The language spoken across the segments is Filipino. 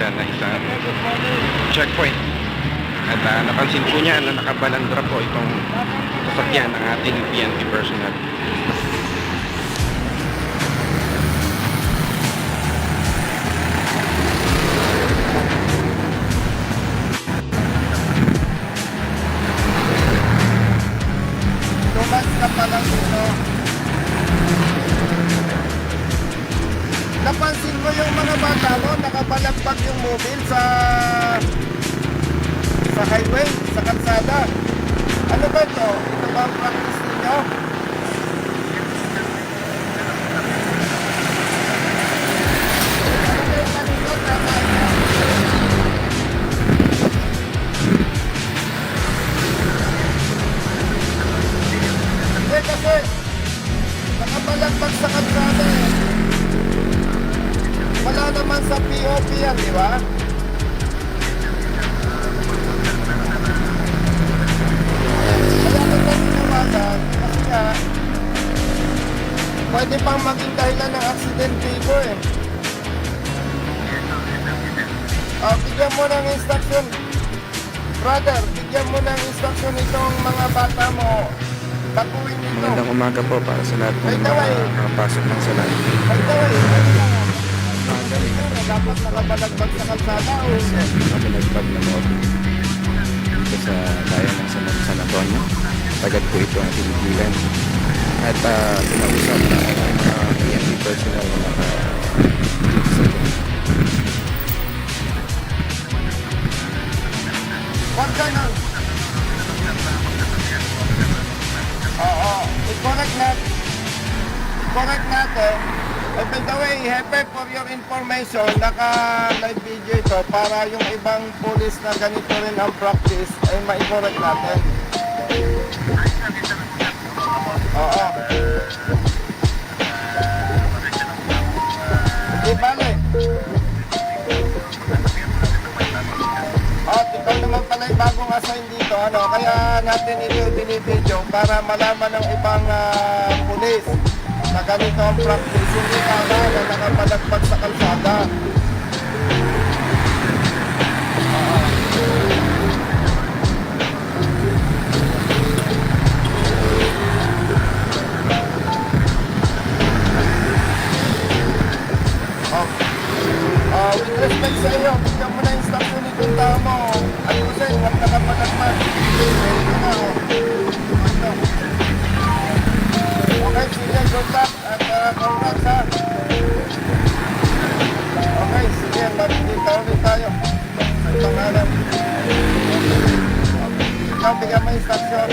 dyan na isa checkpoint. At ah, napansin po niya na nakabalandra po itong sasakyan ng ating PNP personnel. Mo, nakabalagpag yung mobile sa sa highway, sa kalsada. Ano ba ito? Ito ba ang practice ninyo? Hindi kasi nakabalagpag sa kalsada eh. Wala naman sa POP yan, di ba? Kaya kita tinawagan kasi nga pwede pang maging dahilan ng aksidente ko eh. Ah, bigyan mo ng instruction. Brother, bigyan mo ng instruction itong mga bata mo. Takuin nito. Magandang umaga po para sa lahat ng mga taway. nakapasok ng salat. Ay, tawag, ano ah, dapat nakabalagbag sa kalsada o Mabalagpag na mo dito sa bayan ng San, San Antonio. Tagad po ito ang tinigilan. At uh, pinausap na ang mga PNP personnel na naka Huwag ganun. Oo, i-correct natin. I-correct natin. Eh, by the way, Hepe, for your information, naka-live video ito para yung ibang police na ganito rin ang practice ay ma-correct natin. Oo. Di bale. At ikaw naman pala yung bagong assign dito, ano, kaya natin ito binibidyo para malaman ng ibang ah, pulis na ganito ang practice. Hindi tama na nakapalagpag sa kalsada. Ah, with respect sa iyo, bigyan mo na instruction itong tao mo. Ano ko sa'yo, huwag nakapalagpag. Ito Ikaw, bigyan mo instruction.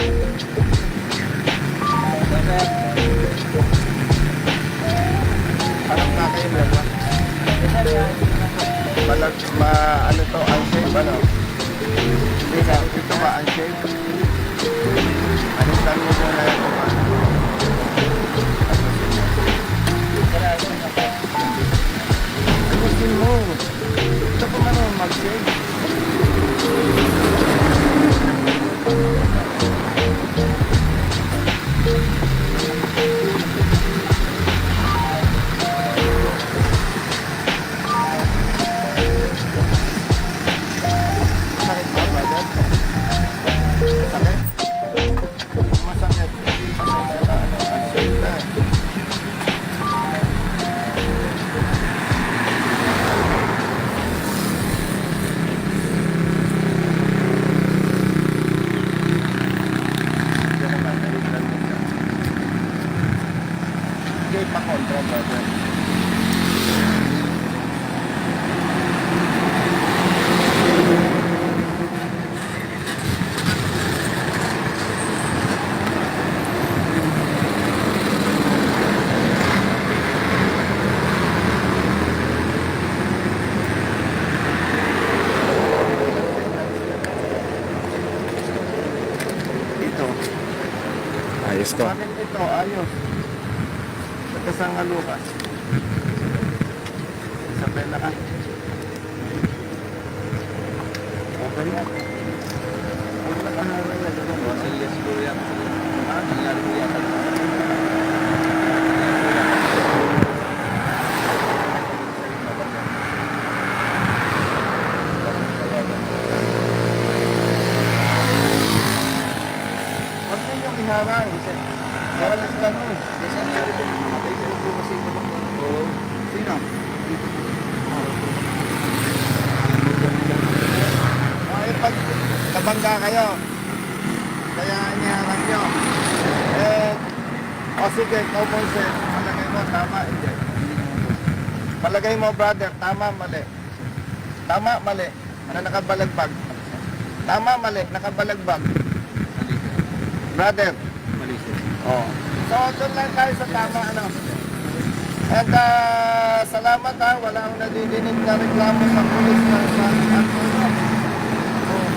Alam na kayo? Malag, ma, ano to, unsafe, ano? Hindi na, ito ba, unsafe? Ano lang mo muna yan, ano? Ayusin mo. Ito pa man ang ayos. Bakit ito? Ayos. Nagkasanga Lucas. Isabela ka. Okay na. Huwag na kaharang na gano'n. Sige, siguro yan. Parang sila mo. Kasi ang sabi ko, namatay sila po kasi kapag Oo. Sino? Ay, pag kabangga kayo, kaya iniharap nyo. Eh, o oh, sige, common sense, malagay mo, tama, hindi. Malagay mo, brother, tama, mali. Tama, mali, na nakabalagbag. Tama, mali, nakabalagbag. Brother, Oh. So, doon lang tayo sa tama, ano. And uh, salamat ha, wala akong nadidinig na reklamo sa pulis na sa ano. Oh.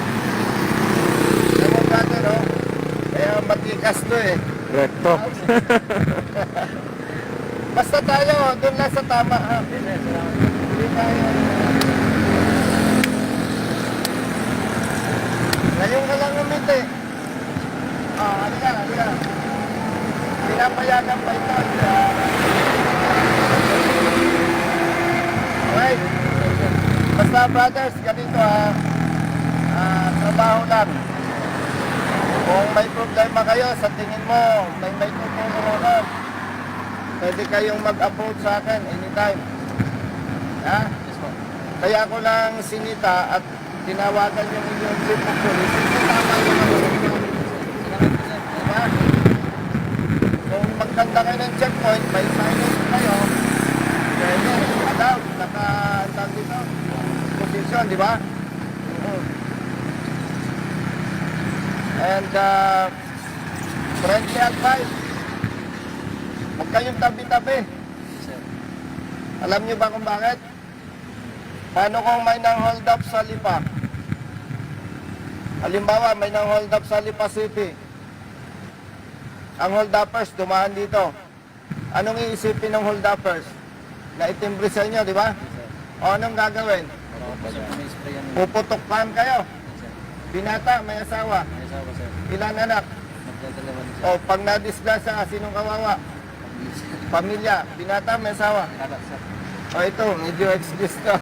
Alam mo, brother, oh. Kaya matikas to eh. Recto. Basta tayo, doon lang sa tama ha. Hindi tayo. Ngayon ka lang umiti. Ah, Pinapayagan pa ito. Ah. Okay. Basta brothers, ganito ha. Ah, trabaho lang. Kung may problema kayo, sa tingin mo, may may tutulong ako, pwede kayong mag-approach sa akin anytime. Ha? Kaya ko lang sinita at tinawagan yung inyong chief of police. Tama yung ano ninyo. Diba? Kung magkanda kayo ng checkpoint, may signage kayo, pwede, allowed, naka, tawag dito, position, di ba? And, uh, friendly advice, huwag kayong tabi-tabi. Alam niyo ba kung bakit? Paano kung may nang hold up sa Lipa? Halimbawa, may nang hold up sa Lipa City. Ang hold uppers dumaan dito. Anong iisipin ng hold uppers? Na itimbre sa inyo, di ba? O anong gagawin? Puputukpan kayo. Binata, may asawa. Ilan anak? O pag na-disgrasya, sinong kawawa? Pamilya. Binata, may asawa. O ito, medyo excuse to.